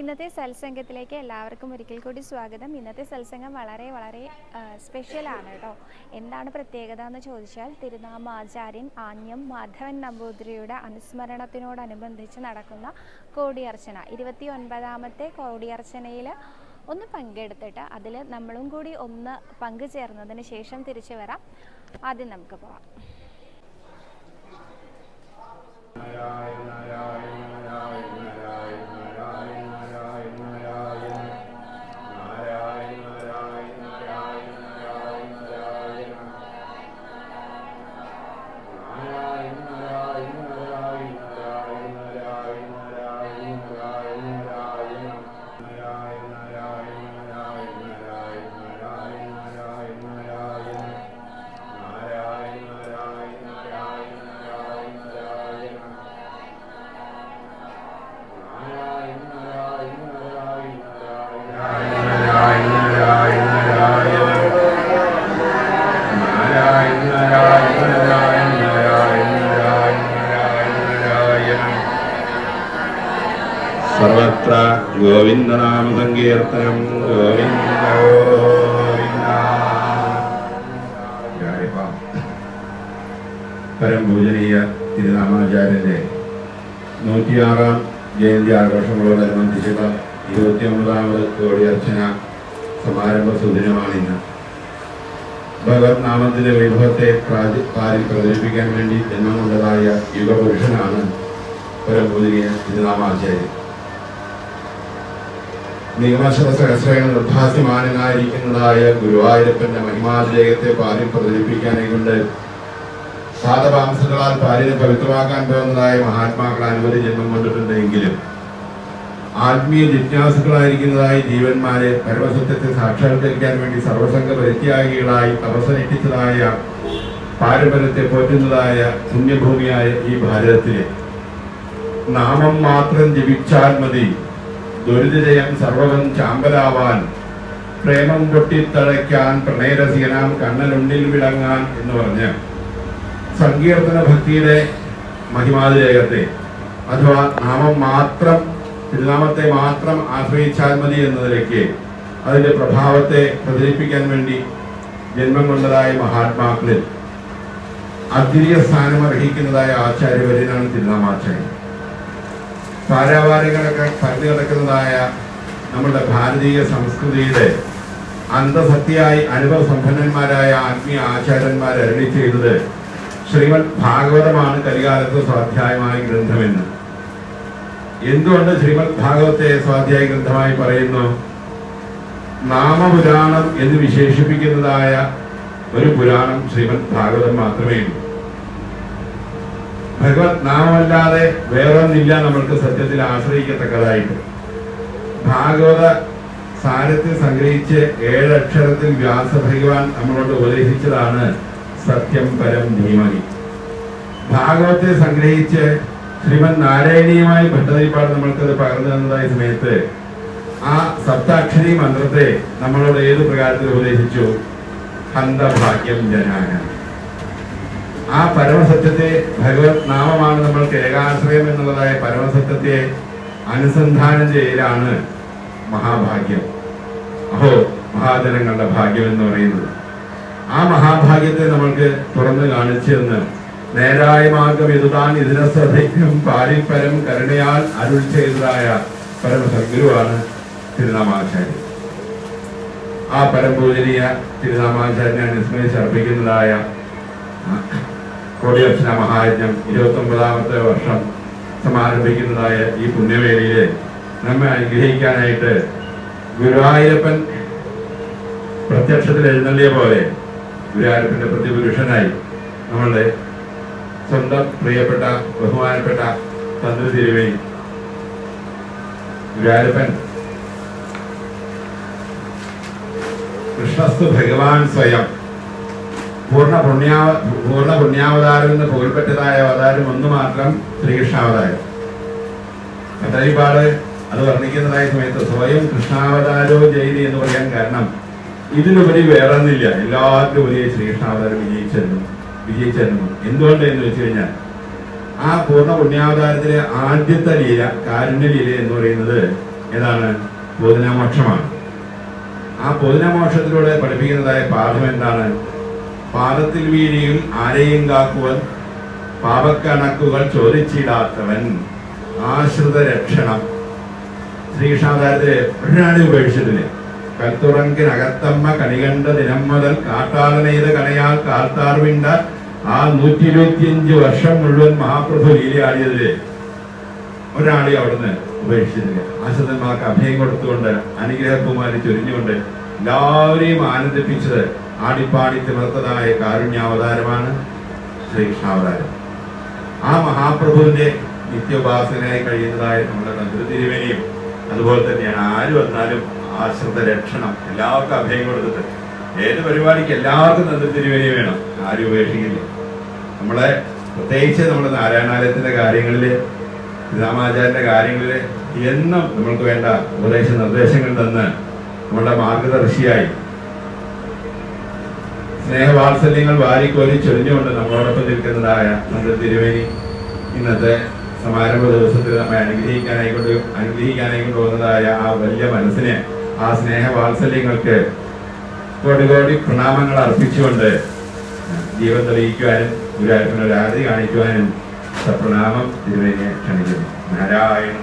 ഇന്നത്തെ സത്സംഗത്തിലേക്ക് എല്ലാവർക്കും ഒരിക്കൽ കൂടി സ്വാഗതം. ഇന്നത്തെ സത്സംഗം വളരെ വളരെ സ്പെഷ്യലാണ് കേട്ടോ. എന്താണ് പ്രത്യേകത എന്ന് ചോദിച്ചാൽ തിരുനാമാചാര്യൻ ആന്യം മാധവൻ നമ്പൂതിരിയുടെ അനുസ്മരണത്തിനോടനുബന്ധിച്ച് നടക്കുന്ന കോടിയർച്ചന. ഇരുപത്തി ഒൻപതാമത്തെ കോടിയർച്ചനയിൽ ഒന്ന് പങ്കെടുത്തിട്ട് അതിൽ നമ്മളും കൂടി ഒന്ന് പങ്കുചേർന്നതിന് ശേഷം തിരിച്ചു വരാം. ആദ്യം നമുക്ക് പോവാം. സങ്കീർത്തനം. പരംപൂജനീയ തിരുനാമാചാര്യന്റെ നൂറ്റിയാറാം ജയന്തി ആഘോഷങ്ങളോടനുബന്ധിച്ചുള്ള ഇരുപത്തിയൊമ്പതാമത് കോടിയർച്ചന സമാരംഭ സുദിനമാണിന്ന് ഭഗവത് നാമത്തിന്റെ വൈഭവത്തെ പ്രാചി പാലിൽ പ്രചരിപ്പിക്കാൻ വേണ്ടി ജന്മം കൊണ്ടതായ യുഗപുരുഷനാണ് പരംപൂജനീയ തിരുനാമാചാര്യൻ നിയമശത സഹസ്രങ്ങൾ നിർഭാസ്യമാനായിരിക്കുന്നതായ ഗുരുവായൂരപ്പന്റെ മഹിമാതിരേകത്തെ പാലിൽ പ്രചരിപ്പിക്കാനെ കൊണ്ട് സാധപാംസങ്ങളാൽ പാലിനെ പവിത്രമാക്കാൻ പോകുന്നതായ മഹാത്മാക്കൾ അനവധി ജന്മം കൊണ്ടിട്ടുണ്ടെങ്കിലും ആത്മീയ ജിജ്ഞാസുക്കളായിരിക്കുന്നതായി ജീവന്മാരെ പരമസത്യത്തെ സാക്ഷാത്കരിക്കാൻ വേണ്ടി സർവസംഘ പരിത്യാഗികളായി അവസരിപ്പിച്ചതായ പാരമ്പര്യത്തെ പോറ്റുന്നതായ പുണ്യഭൂമിയായ ഈ ഭാരതത്തിലെ നാമം മാത്രം ജപിച്ചാൽ മതി. ദുരിതജയം സർവകം ചാമ്പലാവാൻ പ്രേമം പൊട്ടിത്തഴയ്ക്കാൻ പ്രണയരസികനാം കണ്ണനുണ്ണിൽ വിളങ്ങാൻ എന്ന് പറഞ്ഞ് സങ്കീർത്തന ഭക്തിയുടെ മഹിമാതിരേഖത്തെ അഥവാ നാമം മാത്രം തിരുനാമത്തെ മാത്രം ആശ്രയിച്ചാൽ മതി എന്നതിലേക്ക് അതിന്റെ പ്രഭാവത്തെ പ്രചരിപ്പിക്കാൻ വേണ്ടി ജന്മം കൊണ്ടതായ മഹാത്മാക്കളിൽ അദ്വിതീയ സ്ഥാനം അർഹിക്കുന്നതായ ആചാര്യവര്യനാണ് തിരുനാമാചാര്യൻ. പാരാവാരികളൊക്കെ പരന്നു കിടക്കുന്നതായ നമ്മുടെ ഭാരതീയ സംസ്കൃതിയുടെ അന്തസത്യായി അനുഭവ സമ്പന്നന്മാരായ ആത്മീയ ആചാര്യന്മാർ അരളി ചെയ്തത് ശ്രീമദ് ഭാഗവതമാണ് കലികാലത്ത് സ്വാധ്യായമായ ഗ്രന്ഥമെന്ന്. എന്തുകൊണ്ട് ശ്രീമദ് ഭാഗവത്തെ സ്വാധ്യായ ഗ്രന്ഥമായി പറയുന്നു? നാമപുരാണം എന്ന് വിശേഷിപ്പിക്കുന്നതായ ഒരു പുരാണം ശ്രീമദ് ഭാഗവതം മാത്രമേ ഉള്ളൂ. ഭഗവത് നാമല്ലാതെ വേറൊന്നില്ല നമ്മൾക്ക് സത്യത്തിൽ ആശ്രയിക്കത്തക്കതായിട്ട്. ഭാഗവത സാരത്തിൽ സംഗ്രഹിച്ച് ഏഴക്ഷരത്തിൽ വ്യാസഭഗവാൻ നമ്മളോട് ഉപദേശിച്ചതാണ് സത്യം പരം ധീമഹി ഭാഗവത്തെ സംഗ്രഹിച്ച് ശ്രീമൻ നാരായണീയമായി ഭട്ടതിരിപ്പാട് നമ്മൾക്കത് പകർന്നു തന്നതായ സമയത്ത് ആ സപ്താക്ഷരി മന്ത്രത്തെ നമ്മളോട് ഏത് പ്രകാരത്തിൽ ഉപദേശിച്ചു? ഹന്തഭാഗ്യം ജനാന. ആ പരമസത്യത്തെ ഭഗവത് നാമമാണ് നമ്മൾക്ക് ഏകാശ്രയം എന്നുള്ളതായ പരമസത്യത്തെ അനുസന്ധാനം ചെയ്യലാണ് മഹാഭാഗ്യം. അഹോ മഹാജനങ്ങളുടെ ഭാഗ്യം എന്ന് പറയുന്നത്. ആ മഹാഭാഗ്യത്തെ നമ്മൾക്ക് തുറന്നു കാണിച്ചു എന്ന് നേരായ മാർഗം ഇതുതാൻ ഇതിനെ ശ്രദ്ധിക്കും പാലിപ്പരം കരുണയാൽ അരുൾ ചെയ്തതായ പരമസദ്ഗുരുവാണ് തിരുനാമാചാര്യൻ. ആ പരമ്പൂജനീയ തിരുനാമാചാര്യനെ അനുസ്മരിച്ച് അർപ്പിക്കുന്നതായ കോടിയർച്ചന മഹായജ്ഞം ഇരുപത്തി ഒമ്പതാമത്തെ വർഷം സമാരംഭിക്കുന്നതായ ഈ പുണ്യവേദിയിൽ നമ്മെ അനുഗ്രഹിക്കാനായിട്ട് ഗുരുവായൂരപ്പൻ പ്രത്യക്ഷത്തിൽ എഴുന്നള്ളിയ പോലെ ഗുരുവായൂരപ്പന്റെ പ്രതിപുരുഷനായി നമ്മളുടെ സ്വന്തം പ്രിയപ്പെട്ട ബഹുമാനപ്പെട്ട തന്ത്രി തിരുവേ ഗുരുവായൂരപ്പൻ കൃഷ്ണസ്തു ഭഗവാൻ സ്വയം പൂർണ പുണ്യാവ പൂർണ പുണ്യാവതാരം എന്ന് പുകൾപ്പെട്ടതായ അവതാരം ഒന്ന് മാത്രം ശ്രീകൃഷ്ണാവതാരം. കട്ടരിപ്പാട് അത് വർണിക്കുന്നതായ സമയത്ത് സ്വയം കൃഷ്ണാവതാരോ ജയിലി എന്ന് പറയാൻ കാരണം ഇതിനുപരി വേറൊന്നില്ല എല്ലാവർക്കും വലിയ ശ്രീകൃഷ്ണാവതാരം വിജയിച്ചിരുന്നു. വിജയിച്ചിരുന്നു. എന്തുകൊണ്ട് എന്ന് വെച്ച് കഴിഞ്ഞാൽ ആ പൂർണ പുണ്യാവതാരത്തിലെ ആദ്യത്തെ ലീല കാരുണ്യ ലീല എന്ന് പറയുന്നത് ഏതാണ്? പൊതുനമോക്ഷമാണ്. ആ പൊതുനമോക്ഷത്തിലൂടെ പഠിപ്പിക്കുന്നതായ പാഠം എന്താണ്? പാദത്തിൽ വീഴിയിൽ ആരെയും കാക്കുവൻ പാപക്കണക്കുകൾ ചോദിച്ചിടാത്തവൻ ആശ്രിത രക്ഷണം ശ്രീകൃഷ്ണാവതാരത്തിലെ എപ്പോഴാണ് ഉപേക്ഷിച്ചതിന്? കൽത്തുറങ്കിനകത്തമ്മ കണികണ്ട ദിനം മുതൽ കാട്ടാളനെയ്ത കണയാൽ കാൽത്താർവിണ്ട ആ നൂറ്റി ഇരുപത്തിയഞ്ച് വർഷം മുഴുവൻ മഹാപ്രഭു ലീലയാടിയതിൽ ഒരാളെ അവിടുന്ന് ഉപേക്ഷിച്ചിട്ടില്ല ആശ്രിതന്മാർക്ക് അഭയം കൊടുത്തുകൊണ്ട് അനുഗ്രഹകുമാരി ചൊരിഞ്ഞുകൊണ്ട് എല്ലാവരെയും ആനന്ദിപ്പിച്ചത് ആടിപ്പാടി തിമർത്തതായ കാരുണ്യാവതാരമാണ് ശ്രീകൃഷ്ണാവതാരം. ആ മഹാപ്രഭുവിന്റെ നിത്യോപാസനയായി കഴിയുന്നതായ നമ്മുടെ നന്ദി തിരുവേനിയും അതുപോലെ തന്നെയാണ് ആര് വന്നാലും ആശ്രിത രക്ഷണം എല്ലാവർക്കും അഭയം കൊടുത്തിട്ട് ഏത് പരിപാടിക്ക് എല്ലാവർക്കും നന്ദി വേണം ആരും ഉപേക്ഷിക്കില്ല. നമ്മളെ പ്രത്യേകിച്ച് നമ്മുടെ നാരായണാലയത്തിന്റെ കാര്യങ്ങളിൽ രാമാചാര്യന്റെ കാര്യങ്ങളിൽ എന്നും നമ്മൾക്ക് വേണ്ട ഉപദേശ നിർദ്ദേശങ്ങൾ തന്ന് നമ്മുടെ മാർഗദർശിയായി സ്നേഹവാത്സല്യങ്ങൾ വാരിക്കോരി ചൊരിഞ്ഞുകൊണ്ട് നമ്മളോടൊപ്പം നിൽക്കുന്നതായ നമ്മുടെ തിരുവേനി ഇന്നത്തെ സമാരംഭ ദിവസത്തിൽ നമ്മെ അനുഗ്രഹിക്കാനായിക്കൊണ്ട് അനുഗ്രഹിക്കാനായിക്കൊണ്ട് പോകുന്നതായ ആ വലിയ മനസ്സിനെ ആ സ്നേഹവാത്സല്യങ്ങൾക്ക് കോടി കോടി പ്രണാമങ്ങൾ അർപ്പിച്ചുകൊണ്ട് ജീവൻ തെളിയിക്കുവാനും ഗുരുവായൂരിന് ഒരു ആരതി കാണിക്കുവാനും സപ്രണാമം തിരുവേനിയെ ക്ഷണിക്കുന്നു. നാരായണ.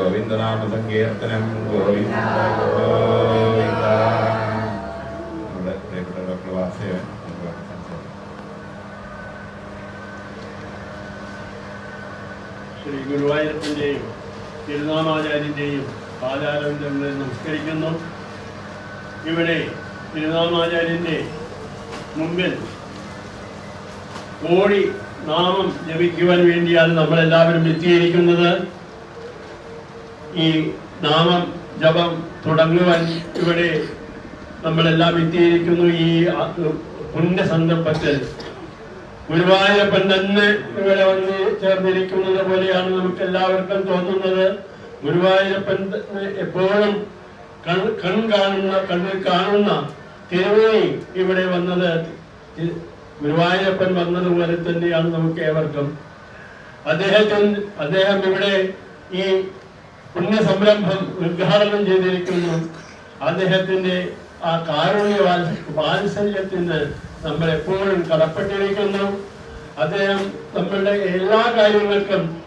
ഗോവിന്ദനാമ സങ്കീർത്തനം ഗോവിന്ദ ഗോവിന്ദ നമ്മുടെ പ്രിയപ്പെട്ട ഡോക്ടർ ശ്രീ ഗുരുവായൂരപ്പന്റെയും തിരുനാമാചാര്യന്റെയും പാദാരവിന്ദങ്ങളെ നമസ്കരിക്കുന്നു. ഇവിടെ തിരുനാമാചാര്യന്റെ മുമ്പിൽ ഓടി നാമം ജപിക്കുവാൻ വേണ്ടിയാണ് നമ്മളെല്ലാവരും എത്തിയിരിക്കുന്നത്. ഈ നാമം ജപം തുടങ്ങുവാൻ ഇവിടെ നമ്മളെല്ലാം എത്തിയിരിക്കുന്നു ഈ പുണ്യ സന്ദർഭത്തിൽ ഗുരുവായൂരപ്പൻ തന്നെ ഇവിടെ വന്ന് ചേർന്നിരിക്കുന്നത് പോലെയാണ് നമുക്ക് എല്ലാവർക്കും തോന്നുന്നത്. ഗുരുവായൂരപ്പൻ എപ്പോഴും കൺ കാണുന്ന കണ്ണിൽ കാണുന്ന തിരുവേണി ഇവിടെ വന്നത്. ഗുരുവായൂരപ്പൻ വന്നതുപോലെ തന്നെയാണ് നമുക്ക് ഏവർക്കും. അദ്ദേഹത്തിന് അദ്ദേഹം ഇവിടെ ഈ പുണ്യ സംരംഭം ഉദ്ഘാടനം ചെയ്തിരിക്കുന്നു. അദ്ദേഹത്തിന്റെ ആ കാരുണ്യ വാത്സ- വാത്സല്യത്തിന് നമ്മൾ എപ്പോഴും കടപ്പെട്ടിരിക്കുന്നു. അദ്ദേഹം നമ്മളുടെ എല്ലാ കാര്യങ്ങൾക്കും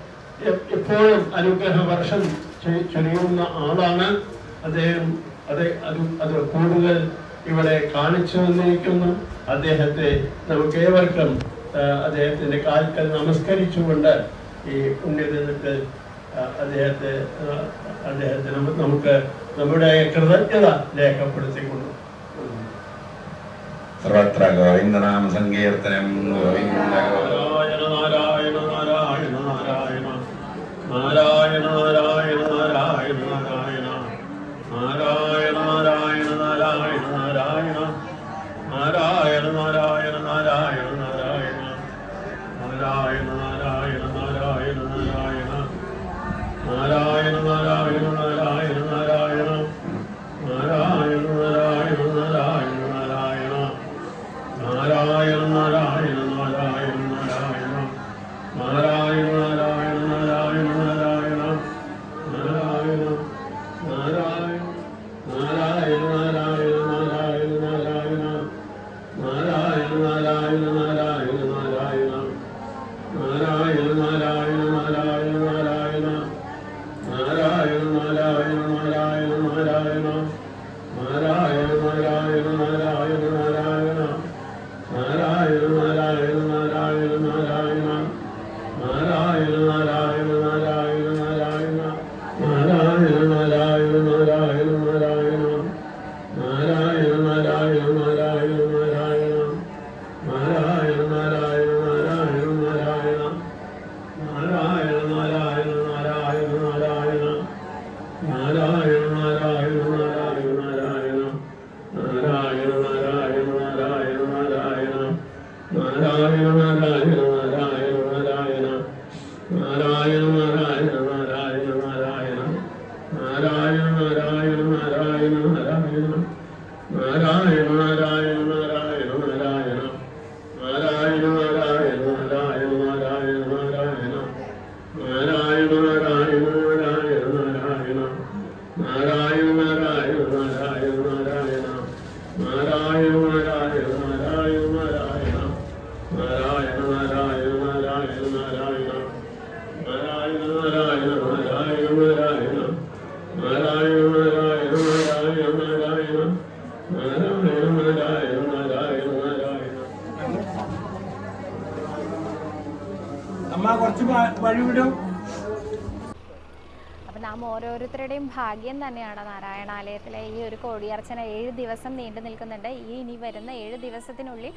എപ്പോഴും അനുഗ്രഹ വർഷം ചൊരിയുന്ന ആളാണ്. അദ്ദേഹം അത് അത് അത് കൂടുതൽ ഇവിടെ കാണിച്ചു വന്നിരിക്കുന്നു അദ്ദേഹത്തെ നമുക്ക് ഏവർക്കും അദ്ദേഹത്തിന്റെ കാൽക്കൽ നമസ്കരിച്ചുകൊണ്ട് ഈ പുണ്യദിനത്തിൽ അദ്ദേഹത്തെ അദ്ദേഹത്തിന് നമുക്ക് നമ്മുടെ കൃതജ്ഞത രേഖപ്പെടുത്തിക്കൊണ്ടു. സർവത്ര ഗോവിന്ദനാമ സങ്കീർത്തനം ഗോവിന്ദ നാരായണ നാരായണ നാരായണ നാരായണ നാരായണ 世の中 ഭാഗ്യം തന്നെയാണ് നാരായണാലയത്തിലെ ഈ ഒരു കോടിയർച്ചന ഏഴ് ദിവസം നീണ്ടു നിൽക്കുന്നുണ്ട്. ഈ ഇനി വരുന്ന ഏഴ് ദിവസത്തിനുള്ളിൽ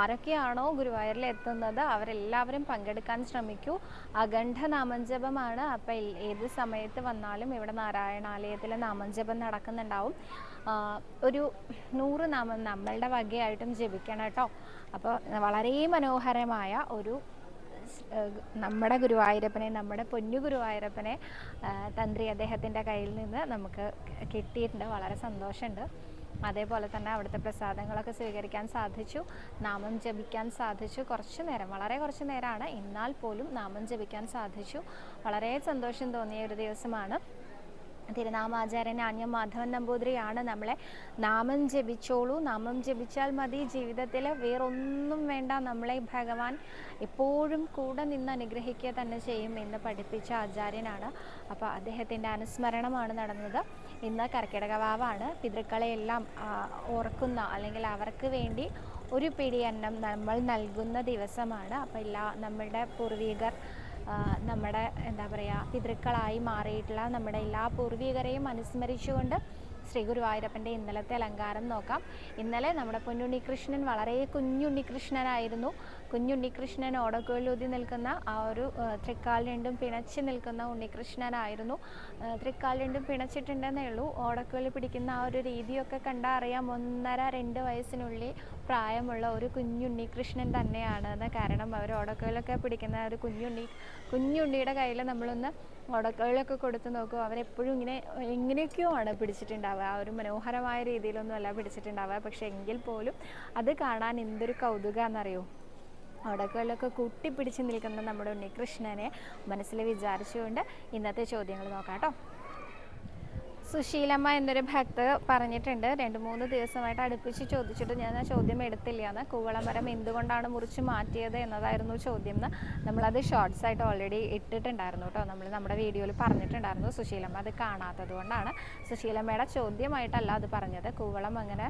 ആരൊക്കെയാണോ ഗുരുവായൂരിൽ എത്തുന്നത് അവരെല്ലാവരും പങ്കെടുക്കാൻ ശ്രമിക്കൂ. അഖണ്ഡ നാമജപമാണ്. അപ്പം ഏത് സമയത്ത് വന്നാലും ഇവിടെ നാരായണാലയത്തിലെ നാമജപം നടക്കുന്നുണ്ടാവും. ഒരു നൂറ് നാമം നമ്മളുടെ വകയായിട്ടും ജപിക്കണം കേട്ടോ. അപ്പോൾ വളരെ മനോഹരമായ ഒരു നമ്മുടെ ഗുരുവായൂരപ്പനെ നമ്മുടെ പൊന്നു ഗുരുവായൂരപ്പനെ തന്ത്രി അദ്ദേഹത്തിന്റെ കയ്യിൽ നിന്ന് നമുക്ക് കിട്ടിയിട്ടുണ്ട്. വളരെ സന്തോഷമുണ്ട്. അതേപോലെ തന്നെ അവിടുത്തെ പ്രസാദങ്ങളൊക്കെ സ്വീകരിക്കാൻ സാധിച്ചു. നാമം ജപിക്കാൻ സാധിച്ചു. കുറച്ച് നേരം വളരെ കുറച്ച് നേരമാണ്. എന്നാൽ പോലും നാമം ജപിക്കാൻ സാധിച്ചു. വളരെ സന്തോഷം തോന്നിയ ഒരു ദിവസമാണ്. തിരുനാമാചാര്യൻ അന്യ മാധവൻ നമ്പൂതിരിയാണ്. നമ്മളെ നാമം ജപിച്ചോളൂ. നാമം ജപിച്ചാൽ മതി. ജീവിതത്തിൽ വേറൊന്നും വേണ്ട. നമ്മളെ ഭഗവാൻ എപ്പോഴും കൂടെ നിന്ന് അനുഗ്രഹിക്കുക തന്നെ ചെയ്യും എന്ന് പഠിപ്പിച്ച ആചാര്യനാണ്. അപ്പോൾ അദ്ദേഹത്തിന്റെ അനുസ്മരണമാണ് നടന്നത്. ഇന്ന് കർക്കിടകവാവാണ്. പിതൃക്കളെയെല്ലാം ഓർക്കുന്ന അല്ലെങ്കിൽ അവർക്ക് വേണ്ടി ഒരു പിടി അന്നം നമ്മൾ നൽകുന്ന ദിവസമാണ്. അപ്പോൾ എല്ലാ നമ്മളുടെ പൂർവികർ നമ്മുടെ എന്താ പറയുക പിതൃക്കളായി മാറിയിട്ടുള്ള നമ്മുടെ എല്ലാ പൂർവികരെയും അനുസ്മരിച്ചുകൊണ്ട് ശ്രീ ഗുരുവായൂരപ്പന്റെ ഇന്നലത്തെ അലങ്കാരം നോക്കാം. ഇന്നലെ നമ്മുടെ പൊന്നുണ്ണികൃഷ്ണൻ വളരെ കുഞ്ഞുണ്ണികൃഷ്ണനായിരുന്നു. കുഞ്ഞുണ്ണികൃഷ്ണൻ ഓടക്കുഴലൂതി നിൽക്കുന്ന ആ ഒരു തൃക്കാൽ രണ്ടും പിണച്ച് നിൽക്കുന്ന ഉണ്ണികൃഷ്ണനായിരുന്നു. തൃക്കാൽ രണ്ടും പിണച്ചിട്ടുണ്ടെന്നേ ഉള്ളൂ. ഓടക്കുഴൽ പിടിക്കുന്ന ആ ഒരു രീതിയൊക്കെ കണ്ടാൽ അറിയാം. ഒന്നര രണ്ട് വയസ്സിനുള്ളിൽ പ്രായമുള്ള ഒരു കുഞ്ഞുണ്ണികൃഷ്ണൻ തന്നെയാണ് എന്ന കാരണം അവർ ഓടക്കുഴലൊക്കെ പിടിക്കുന്ന ഒരു കുഞ്ഞുണ്ണി കുഞ്ഞുണ്ണിയുടെ കയ്യിൽ നമ്മളൊന്ന് ഓടക്കുഴലൊക്കെ കൊടുത്ത് നോക്കും. അവരെപ്പോഴും ഇങ്ങനെ എങ്ങനെയൊക്കെയോ ആണ് പിടിച്ചിട്ടുണ്ടാവുക? ആ ഒരു മനോഹരമായ രീതിയിലൊന്നും അല്ല പിടിച്ചിട്ടുണ്ടാവുക. പക്ഷേ എങ്കിൽ പോലും അത് കാണാൻ എന്തൊരു കൗതുകമാണെന്നറിയോ ഉടക്കുകളിലൊക്കെ കൂട്ടിപ്പിടിച്ച് നിൽക്കുന്ന നമ്മുടെ ഉണ്ണികൃഷ്ണനെ മനസ്സിൽ വിചാരിച്ചുകൊണ്ട് ഇന്നത്തെ ചോദ്യങ്ങൾ നോക്കാം കേട്ടോ. സുശീലമ്മ എന്നൊരു ഭക്ത പറഞ്ഞിട്ടുണ്ട്. രണ്ട് മൂന്ന് ദിവസമായിട്ട് അടുപ്പിച്ച് ചോദിച്ചിട്ട് ഞാൻ ആ ചോദ്യം എടുത്തില്ല എന്ന് കൂവളമരം എന്തുകൊണ്ടാണ് മുറിച്ച് മാറ്റിയത് എന്നതായിരുന്നു ചോദ്യം എന്ന് നമ്മളത് ഷോർട്സ് ആയിട്ട് ഓൾറെഡി ഇട്ടിട്ടുണ്ടായിരുന്നു കേട്ടോ. നമ്മൾ നമ്മുടെ വീഡിയോയിൽ പറഞ്ഞിട്ടുണ്ടായിരുന്നു സുശീലമ്മ അത് കാണാത്തത് കൊണ്ടാണ്. സുശീലമ്മയുടെ ചോദ്യമായിട്ടല്ല അത് പറഞ്ഞത്. കൂവളം അങ്ങനെ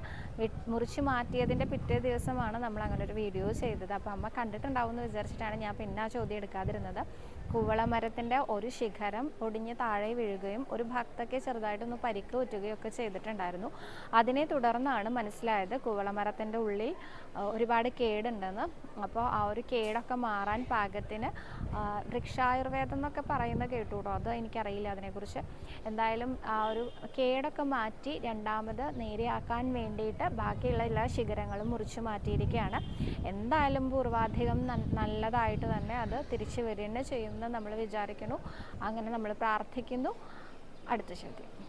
മുറിച്ച് മാറ്റിയതിന്റെ പിറ്റേ ദിവസമാണ് നമ്മൾ അങ്ങനെ ഒരു വീഡിയോ ചെയ്തത്. അപ്പോൾ അമ്മ കണ്ടിട്ടുണ്ടാവും എന്ന് വിചാരിച്ചിട്ടാണ് ഞാൻ പിന്നെ ആ ചോദ്യം എടുക്കാതിരുന്നത്. കൂവളമരത്തിന്റെ ഒരു ശിഖരം ഒടിഞ്ഞ് താഴെ വീഴുകയും ഒരു ഭക്തയ്ക്ക് ചെറുതായിട്ടൊന്ന് പരിക്ക് പറ്റുകയൊക്കെ ചെയ്തിട്ടുണ്ടായിരുന്നു. അതിനെ തുടർന്നാണ് മനസ്സിലായത് കൂവളമരത്തിന്റെ ഉള്ളിൽ ഒരുപാട് കേടുണ്ടെന്ന്. അപ്പോൾ ആ ഒരു കേടൊക്കെ മാറാൻ പാകത്തിന് വൃക്ഷായുർവേദം എന്നൊക്കെ പറയുന്നത് കേട്ടു കേട്ടോ അത് എനിക്കറിയില്ല അതിനെക്കുറിച്ച്. എന്തായാലും ആ ഒരു കേടൊക്കെ മാറ്റി രണ്ടാമത് നേരെയാക്കാൻ വേണ്ടിയിട്ട് ബാക്കിയുള്ള എല്ലാ ശിഖരങ്ങളും മുറിച്ച് മാറ്റിയിരിക്കുകയാണ്. എന്തായാലും പൂർവാധികം നല്ലതായിട്ട് തന്നെ അത് തിരിച്ചു വരിക ചെയ്യുമെന്ന് നമ്മൾ വിചാരിക്കുന്നു. അങ്ങനെ നമ്മൾ പ്രാർത്ഥിക്കുന്നു. അടുത്ത ചോദ്യം.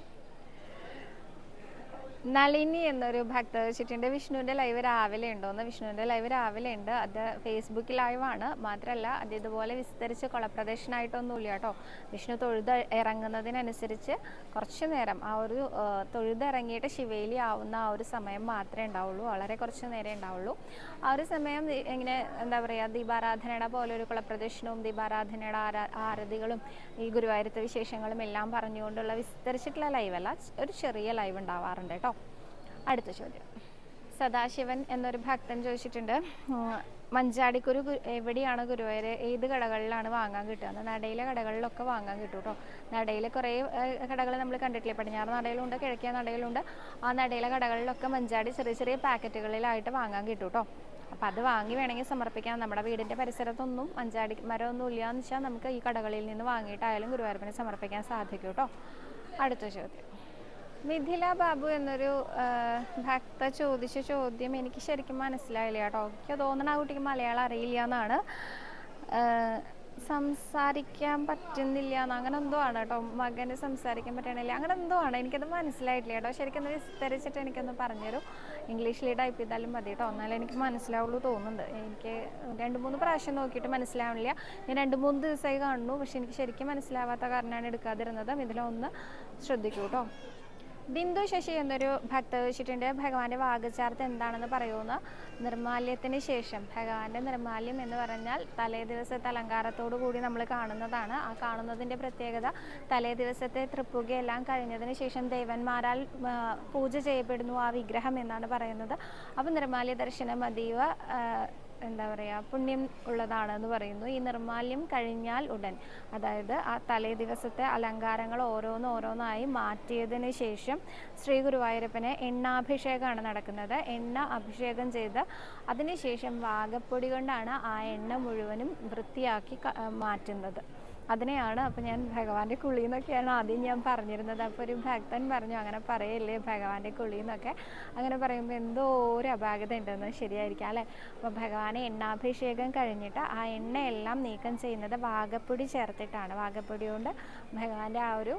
നളിനി എന്നൊരു ഭക്ത വെച്ചിട്ടുണ്ട്. വിഷ്ണുവിന്റെ ലൈവ് രാവിലെ ഉണ്ടോന്ന്. വിഷ്ണുവിന്റെ ലൈവ് രാവിലെ ഉണ്ട്. അത് ഫേസ്ബുക്ക് ലൈവാണ് മാത്രമല്ല അത് ഇതുപോലെ വിസ്തരിച്ച് കൊളപ്രദക്ഷനായിട്ടൊന്നുമില്ല കേട്ടോ. വിഷ്ണു തൊഴുത് ഇറങ്ങുന്നതിനനുസരിച്ച് കുറച്ച് നേരം ആ ഒരു തൊഴുതിറങ്ങിയിട്ട് ശിവേലി ആവുന്ന ആ ഒരു സമയം മാത്രമേ ഉണ്ടാവുള്ളൂ. വളരെ കുറച്ച് നേരമേ ഉണ്ടാവുള്ളൂ. ആ ഒരു സമയം ഇങ്ങനെ എന്താ പറയുക ദീപാരാധനയുടെ പോലെ ഒരു കുളപ്രദക്ഷിണവും ദീപാരാധനയുടെ ആരാ ആരതികളും ഈ ഗുരുവായൂരത്തെ വിശേഷങ്ങളും എല്ലാം പറഞ്ഞുകൊണ്ടുള്ള വിസ്തരിച്ചിട്ടുള്ള ലൈവല്ല ഒരു ചെറിയ ലൈവ് ഉണ്ടാവാറുണ്ട് കേട്ടോ. അടുത്ത ചോദ്യം. സദാശിവൻ എന്നൊരു ഭക്തൻ ചോദിച്ചിട്ടുണ്ട് മഞ്ചാടിക്കുരു എവിടെയാണ് ഗുരുവായൂര്? ഏത് കടകളിലാണ് വാങ്ങാൻ കിട്ടുക? നടയിലെ കടകളിലൊക്കെ വാങ്ങാൻ കിട്ടും കേട്ടോ. നടയിൽ കുറേ കടകൾ നമ്മൾ കണ്ടിട്ടില്ലേ? പടിഞ്ഞാറ് നടയിലുണ്ട് കിഴക്കേ നടയിലുണ്ട്. ആ നടയിലെ കടകളിലൊക്കെ മഞ്ചാടി ചെറിയ ചെറിയ പാക്കറ്റുകളിലായിട്ട് വാങ്ങാൻ കിട്ടും കേട്ടോ. അപ്പം അത് വാങ്ങി വേണമെങ്കിൽ സമർപ്പിക്കാം. നമ്മുടെ വീടിന്റെ പരിസരത്തൊന്നും അഞ്ചാടി മരമൊന്നും എന്ന് വെച്ചാൽ നമുക്ക് ഈ കടകളിൽ നിന്ന് വാങ്ങിയിട്ടായാലും ഗുരുവായൂരപ്പനെ സമർപ്പിക്കാൻ സാധിക്കും കേട്ടോ അടുത്ത ചോദ്യം. മിഥില ബാബു എന്നൊരു ഭക്ത ചോദിച്ച ചോദ്യം എനിക്ക് ശരിക്കും മനസ്സിലായില്ല കേട്ടോ എനിക്ക് തോന്നണ ആ കുട്ടിക്ക് മലയാളം അറിയില്ല എന്നാണ്. സംസാരിക്കാൻ പറ്റുന്നില്ല അങ്ങനെ എന്തോ ആണ് കേട്ടോ. മകന് സംസാരിക്കാൻ പറ്റണില്ല. അങ്ങനെ എന്തോ ആണ്. എനിക്കത് മനസ്സിലായിട്ടില്ല കേട്ടോ. ശരിക്കും വിസ്തരിച്ചിട്ട് എനിക്കൊന്ന് പറഞ്ഞുതരും. ഇംഗ്ലീഷിൽ ടൈപ്പ് ചെയ്താലും മതി കേട്ടോ. എന്നാലും എനിക്ക് മനസ്സിലാവുള്ളൂ തോന്നുന്നുണ്ട്. എനിക്ക് രണ്ട് മൂന്ന് പ്രാവശ്യം നോക്കിയിട്ട് മനസ്സിലാവണില്ല. ഞാൻ രണ്ട് മൂന്ന് ദിവസമായി കാണുന്നു. പക്ഷെ എനിക്ക് ശരിക്കും മനസ്സിലാവാത്ത കാരണമാണ് എടുക്കാതിരുന്നത്. ഇതിലൊന്ന് ശ്രദ്ധിക്കൂ കേട്ടോ. ബിന്ദു ശശി എന്നൊരു ഭക്ത വെച്ചിട്ടുണ്ട്. ഭഗവാന്റെ വാഗചാർത്ത് എന്താണെന്ന് പറയുന്ന? നിർമാല്യത്തിന് ശേഷം. ഭഗവാന്റെ നിർമാല്യം എന്ന് പറഞ്ഞാൽ തലേ ദിവസത്തെ അലങ്കാരത്തോടു കൂടി നമ്മൾ കാണുന്നതാണ്. ആ കാണുന്നതിന്റെ പ്രത്യേകത തലേ ദിവസത്തെ തൃപ്പുകയെല്ലാം കഴിഞ്ഞതിന് ശേഷം ദേവന്മാരാൽ പൂജ ചെയ്യപ്പെടുന്നു ആ വിഗ്രഹം എന്നാണ് പറയുന്നത്. അപ്പോൾ നിർമാല്യ ദർശനം അതീവ എന്താ പറയുക പുണ്യം ഉള്ളതാണെന്ന് പറയുന്നു. ഈ നിർമാല്യം കഴിഞ്ഞാൽ ഉടൻ. അതായത് ആ തലേ ദിവസത്തെ അലങ്കാരങ്ങൾ ഓരോന്ന് ഓരോന്നായി മാറ്റിയതിന് ശേഷം ശ്രീ ഗുരുവായൂരപ്പന് എണ്ണാഭിഷേകമാണ് നടക്കുന്നത്. എണ്ണ അഭിഷേകം ചെയ്ത് അതിനുശേഷം വാഗപ്പൊടി കൊണ്ടാണ് ആ എണ്ണ മുഴുവനും വൃത്തിയാക്കി മാറ്റുന്നത്. അതിനെയാണ് അപ്പോൾ ഞാൻ ഭഗവാന്റെ കുളി എന്നൊക്കെയാണ് ആദ്യം ഞാൻ പറഞ്ഞിരുന്നത്. അപ്പോൾ ഒരു ഭക്തൻ പറഞ്ഞു അങ്ങനെ പറയല്ലേ ഭഗവാന്റെ കുളി എന്നൊക്കെ അങ്ങനെ പറയുമ്പോൾ എന്തോ ഒരു അപാകത ഉണ്ടെന്ന് ശരിയായിരിക്കാം അല്ലേ? അപ്പോൾ ഭഗവാനെ എണ്ണാഭിഷേകം കഴിഞ്ഞിട്ട് ആ എണ്ണയെല്ലാം നീക്കം ചെയ്യുന്നത് വാഗപ്പൊടി ചേർത്തിട്ടാണ്. വാഗപ്പൊടി കൊണ്ട് ഭഗവാന്റെ ആ ഒരു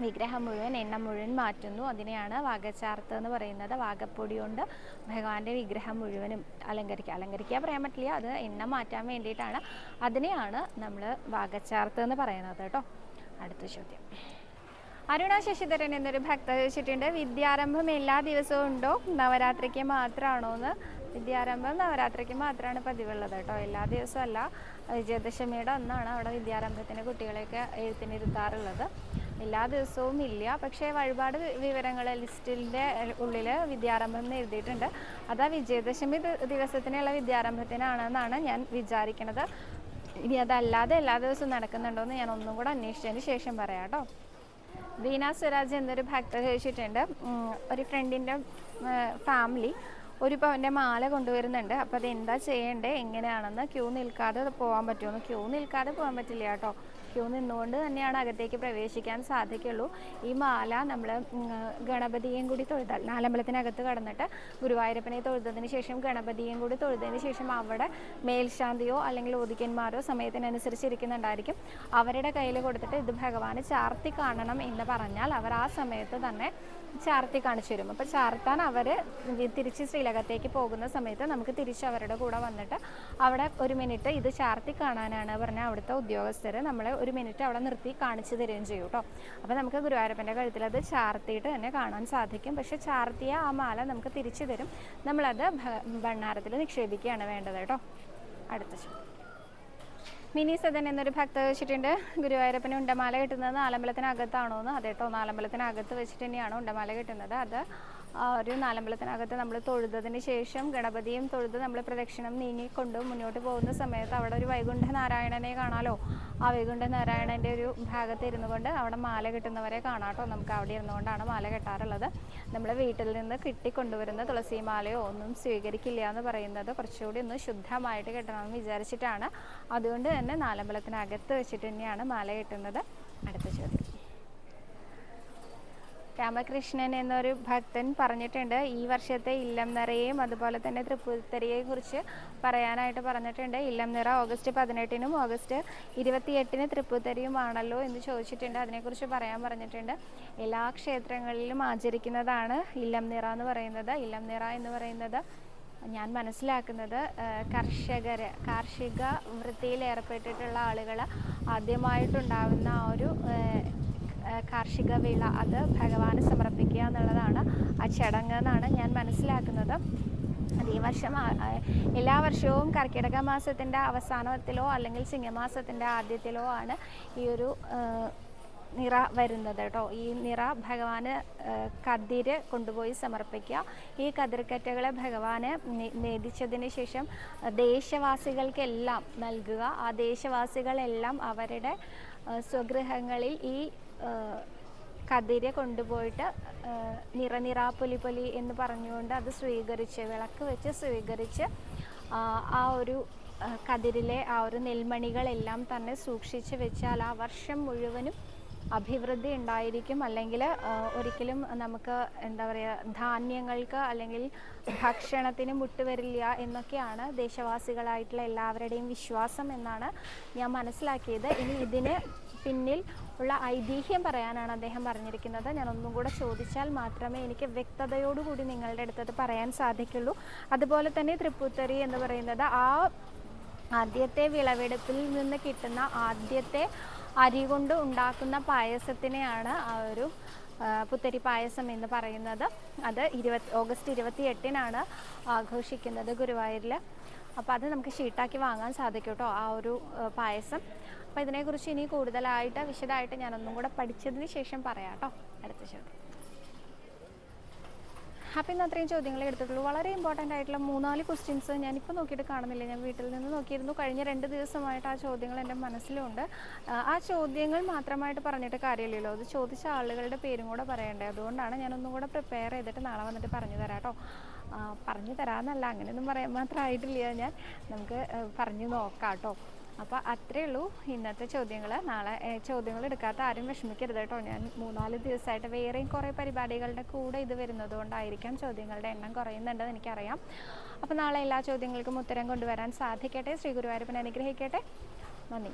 വിഗ്രഹം മുഴുവൻ എണ്ണ മുഴുവൻ മാറ്റുന്നു. അതിനെയാണ് വാഗച്ചാർത്ത് എന്ന് പറയുന്നത്. വാഗപ്പൊടി കൊണ്ട് ഭഗവാന്റെ വിഗ്രഹം മുഴുവനും അലങ്കരിക്കുക അലങ്കരിക്കുക പറയാൻ പറ്റില്ല. അത് എണ്ണ മാറ്റാൻ വേണ്ടിയിട്ടാണ്. അതിനെയാണ് നമ്മൾ വാഗച്ചാർത്ത് എന്ന് പറയുന്നത് കേട്ടോ. അടുത്ത ചോദ്യം. അരുണ ശശിധരൻ എന്നൊരു ഭക്ത ചോദിച്ചിട്ടുണ്ട് വിദ്യാരംഭം എല്ലാ ദിവസവും ഉണ്ടോ? നവരാത്രിക്ക് മാത്രമാണോ എന്ന്. വിദ്യാരംഭം നവരാത്രിക്ക് മാത്രമാണ് പതിവുള്ളത് കേട്ടോ. എല്ലാ ദിവസവും അല്ല. വിജയദശമിയുടെ ഒന്നാണ് അവിടെ വിദ്യാരംഭത്തിന് കുട്ടികളെയൊക്കെ എഴുത്തിനിരുത്താറുള്ളത്. എല്ലാ ദിവസവും ഇല്ല. പക്ഷേ വഴിപാട് വിവരങ്ങൾ ലിസ്റ്റിന്റെ ഉള്ളിൽ വിദ്യാരംഭം എന്ന് എഴുതിയിട്ടുണ്ട്. അത് ആ വിജയദശമി ദിവസത്തിനുള്ള വിദ്യാരംഭത്തിനാണെന്നാണ് ഞാൻ വിചാരിക്കുന്നത് ഇനി അതല്ലാതെ എല്ലാ ദിവസവും നടക്കുന്നുണ്ടോ എന്ന് ഞാൻ ഒന്നും കൂടെ അന്വേഷിച്ചതിന് ശേഷം പറയാം കേട്ടോ. വീണ സ്വരാജ് എന്നൊരു ഭക്തർ ചോദിച്ചിട്ടുണ്ട്. ഒരു ഫ്രണ്ടിന്റെ ഫാമിലി ഒരു പവന്റെ മാല കൊണ്ടുവരുന്നുണ്ട്. അപ്പോൾ അത് എന്താ ചെയ്യേണ്ടത് എങ്ങനെയാണെന്ന് ക്യൂ നിൽക്കാതെ പോകാൻ പറ്റുമെന്ന് ക്യൂ നിൽക്കാതെ പോകാൻ പറ്റില്ല കേട്ടോ. ക്യൂ നിന്നുകൊണ്ട് തന്നെയാണ് അകത്തേക്ക് പ്രവേശിക്കാൻ സാധിക്കുള്ളൂ. ഈ മാല നമ്മൾ ഗണപതിയെയും കൂടി തൊഴുതാൽ നാലമ്പലത്തിനകത്ത് കടന്നിട്ട് ഗുരുവായൂരപ്പനെ തൊഴുതതിന് ശേഷം ഗണപതിയെയും കൂടി തൊഴുതതിന് ശേഷം അവിടെ മേൽശാന്തിയോ അല്ലെങ്കിൽ ഓദിക്കന്മാരോ സമയത്തിനനുസരിച്ചിരിക്കുന്നുണ്ടായിരിക്കും. അവരുടെ കയ്യിൽ കൊടുത്തിട്ട് ഇത് ഭഗവാന് ചാർത്തി കാണണം എന്ന് പറഞ്ഞാൽ അവർ ആ സമയത്ത് തന്നെ ചാർത്തി കാണിച്ചു തരും. അപ്പോൾ ചാർത്താൻ അവർ തിരിച്ച് ശ്രീലകത്തേക്ക് പോകുന്ന സമയത്ത് നമുക്ക് തിരിച്ച് അവരുടെ കൂടെ വന്നിട്ട് അവിടെ ഒരു മിനിറ്റ് ഇത് ചാർത്തി കാണാനാണ് പറഞ്ഞാൽ അവിടുത്തെ ഉദ്യോഗസ്ഥർ നമ്മളെ ഒരു മിനിറ്റ് അവിടെ നിർത്തി കാണിച്ചു തരികയും ചെയ്യും കേട്ടോ അപ്പോൾ നമുക്ക് ഗുരുവായൂരപ്പന്റെ കഴുത്തിൽ അത് ചാർത്തിയിട്ട് തന്നെ കാണാൻ സാധിക്കും. പക്ഷെ ചാർത്തിയ ആ മാല നമുക്ക് തിരിച്ചു തരും. നമ്മളത് ഭണ്ണാരത്തിൽ നിക്ഷേപിക്കുകയാണ് വേണ്ടത് കേട്ടോ അടുത്ത ചോദ്യം മിനി സദൻ എന്നൊരു ഭക്ത വെച്ചിട്ടുണ്ട്. ഗുരുവായൂരപ്പന് ഉണ്ടമാല കിട്ടുന്നത് നാലമ്പലത്തിനകത്താണോ എന്ന് അതെ കേട്ടോ നാലമ്പലത്തിനകത്ത് വെച്ചിട്ട് തന്നെയാണ് ഉണ്ടമാല കിട്ടുന്നത്. അത് ഒരു നാലമ്പലത്തിനകത്ത് നമ്മൾ തൊഴുതതിന് ശേഷം ഗണപതിയും തൊഴുത് നമ്മൾ പ്രദക്ഷിണം നീങ്ങിക്കൊണ്ട് മുന്നോട്ട് പോകുന്ന സമയത്ത് അവിടെ ഒരു വൈകുണ്ഠ നാരായണനെ കാണാലോ? ആ വൈകുണ്ഠ നാരായണന്റെ ഒരു ഭാഗത്ത് ഇരുന്നു കൊണ്ട് അവിടെ മാല കിട്ടുന്നവരെ കാണാട്ടോ നമുക്ക് അവിടെ ഇരുന്നുകൊണ്ടാണ് മാല കെട്ടാറുള്ളത്. നമ്മൾ വീട്ടിൽ നിന്ന് കിട്ടിക്കൊണ്ടുവരുന്ന തുളസി മാലയോ ഒന്നും സ്വീകരിക്കില്ല എന്ന് പറയുന്നത് കുറച്ചുകൂടി ഒന്ന് ശുദ്ധമായിട്ട് കെട്ടണമെന്ന് വിചാരിച്ചിട്ടാണ്. അതുകൊണ്ട് തന്നെ നാലമ്പലത്തിനകത്ത് വെച്ചിട്ട് തന്നെയാണ് മാല കെട്ടുന്നത്. അടുത്ത രാമകൃഷ്ണൻ എന്നൊരു ഭക്തൻ പറഞ്ഞിട്ടുണ്ട്. ഈ വർഷത്തെ ഇല്ലം നിറയെയും അതുപോലെ തന്നെ തൃപ്പൂത്തരിയെ കുറിച്ച് പറയാനായിട്ട് പറഞ്ഞിട്ടുണ്ട്. ഇല്ലം നിറ ഓഗസ്റ്റ് പതിനെട്ടിനും ഓഗസ്റ്റ് ഇരുപത്തിയെട്ടിന് തൃപ്പൂത്തരിയുമാണല്ലോ എന്ന് ചോദിച്ചിട്ടുണ്ട്. അതിനെക്കുറിച്ച് പറയാൻ പറഞ്ഞിട്ടുണ്ട്. എല്ലാ ക്ഷേത്രങ്ങളിലും ആചരിക്കുന്നതാണ് ഇല്ലം നിറ എന്ന് പറയുന്നത്. ഇല്ലം നിറ എന്ന് പറയുന്നത് ഞാൻ മനസ്സിലാക്കുന്നത് കർഷകർ കാർഷിക വൃത്തിയിൽ ഏർപ്പെട്ടിട്ടുള്ള ആളുകൾ ആദ്യമായിട്ടുണ്ടാകുന്ന ആ ഒരു കാർഷിക വിള അത് ഭഗവാന് സമർപ്പിക്കുക എന്നുള്ളതാണ് ആ ചടങ്ങ് എന്നാണ് ഞാൻ മനസ്സിലാക്കുന്നത്. അത് ഈ വർഷം എല്ലാ വർഷവും കർക്കിടക മാസത്തിന്റെ അവസാനത്തിലോ അല്ലെങ്കിൽ ചിങ്ങമാസത്തിന്റെ ആദ്യത്തിലോ ആണ് ഈ ഒരു നിറ വരുന്നത് കേട്ടോ. ഈ നിറ ഭഗവാന് കതിര് കൊണ്ടുപോയി സമർപ്പിക്കുക. ഈ കതിർക്കറ്റകളെ ഭഗവാന് നേദിച്ചതിന് ശേഷം ദേശവാസികൾക്കെല്ലാം നൽകുക. ആ ദേശവാസികളെല്ലാം അവരുടെ സ്വഗൃഹങ്ങളിൽ ഈ കതിര് കൊണ്ടുപോയിട്ട് നിറനിറാ നിറ നിറ പൊലി പൊലി എന്ന് പറഞ്ഞുകൊണ്ട് അത് സ്വീകരിച്ച് വിളക്ക് വെച്ച് സ്വീകരിച്ച് ആ, ഒരു കതിരിലെ ആ ഒരു നെൽമണികളെല്ലാം തന്നെ സൂക്ഷിച്ച് വെച്ചാൽ ആ വർഷം മുഴുവനും അഭിവൃദ്ധി ഉണ്ടായിരിക്കും. അല്ലെങ്കിൽ ഒരിക്കലും നമുക്ക് എന്താ പറയുക ധാന്യങ്ങൾക്ക് അല്ലെങ്കിൽ ഭക്ഷണത്തിന് മുട്ടുവരില്ല എന്നൊക്കെയാണ് ദേശവാസികളായിട്ടുള്ള എല്ലാവരുടെയും വിശ്വാസം എന്നാണ് ഞാൻ മനസ്സിലാക്കിയത്. ഇനി ഇതിന് പിന്നിൽ ഉള്ള ഐതിഹ്യം പറയാനാണ് അദ്ദേഹം പറഞ്ഞിരിക്കുന്നത്. ഞാൻ ഒന്നും കൂടെ ചോദിച്ചാൽ മാത്രമേ എനിക്ക് വ്യക്തതയോടുകൂടി നിങ്ങളുടെ അടുത്തത് പറയാൻ സാധിക്കുള്ളൂ. അതുപോലെ തന്നെ തൃപ്പൂത്തറി എന്ന് പറയുന്നത് ആ ആദ്യത്തെ വിളവെടുപ്പിൽ നിന്ന് കിട്ടുന്ന ആദ്യത്തെ അരി കൊണ്ട് ഉണ്ടാക്കുന്ന പായസത്തിനെയാണ് ആ ഒരു പുത്തരി പായസം എന്ന് പറയുന്നത്. അത് ഇരുപത്തി ഓഗസ്റ്റ് ഇരുപത്തി എട്ടിനാണ് ആഘോഷിക്കുന്നത് ഗുരുവായൂരിൽ അപ്പോൾ അത് നമുക്ക് ഷീട്ടാക്കി വാങ്ങാൻ സാധിക്കും കേട്ടോ ആ ഒരു പായസം. അപ്പോൾ ഇതിനെക്കുറിച്ച് ഇനി കൂടുതലായിട്ട് വിശദമായിട്ട് ഞാനൊന്നും കൂടെ പഠിച്ചതിന് ശേഷം പറയാം കേട്ടോ. അടുത്ത ചോദ്യം അപ്പം ഇന്ന് അത്രയും ചോദ്യങ്ങൾ എടുത്തിട്ടുള്ളൂ. വളരെ ഇമ്പോർട്ടന്റ് ആയിട്ടുള്ള മൂന്നാൽ ക്വസ്റ്റ്യൻസ് ഞാനിപ്പോൾ നോക്കിയിട്ട് കാണുന്നില്ല. ഞാൻ വീട്ടിൽ നിന്ന് നോക്കിയിരുന്നു. കഴിഞ്ഞ രണ്ട് ദിവസമായിട്ട് ആ ചോദ്യങ്ങൾ എന്റെ മനസ്സിലുണ്ട്. ആ, ചോദ്യങ്ങൾ മാത്രമായിട്ട് പറഞ്ഞിട്ട് കാര്യമില്ലല്ലോ. അത് ചോദിച്ച ആളുകളുടെ പേരും കൂടെ പറയണ്ടേ. അതുകൊണ്ടാണ് ഞാനൊന്നും കൂടെ പ്രിപ്പയർ ചെയ്തിട്ട് നാളെ വന്നിട്ട് പറഞ്ഞു തരാം കേട്ടോ. പറഞ്ഞു തരാമെന്നല്ല അങ്ങനെയൊന്നും പറയാൻ മാത്രമായിട്ടില്ല ഞാൻ. നമുക്ക് പറഞ്ഞു നോക്കാം കേട്ടോ. അപ്പോൾ അത്രയേ ഉള്ളൂ ഇന്നത്തെ ചോദ്യങ്ങൾ നാളെ ചോദ്യങ്ങൾ എടുക്കാത്ത ആരും വിഷമിക്കരുത് കേട്ടോ. ഞാൻ മൂന്നാൽ ദിവസമായിട്ട് വേറെയും കുറേ പരിപാടികളുടെ കൂടെ ഇത് വരുന്നത് കൊണ്ടായിരിക്കാം ചോദ്യങ്ങളുടെ എണ്ണം കുറയുന്നുണ്ടെന്ന് എനിക്കറിയാം. അപ്പോൾ നാളെ എല്ലാ ചോദ്യങ്ങൾക്കും ഉത്തരം കൊണ്ടുവരാൻ സാധിക്കട്ടെ. ശ്രീ ഗുരുവായൂരപ്പൻ അനുഗ്രഹിക്കട്ടെ. നന്ദി.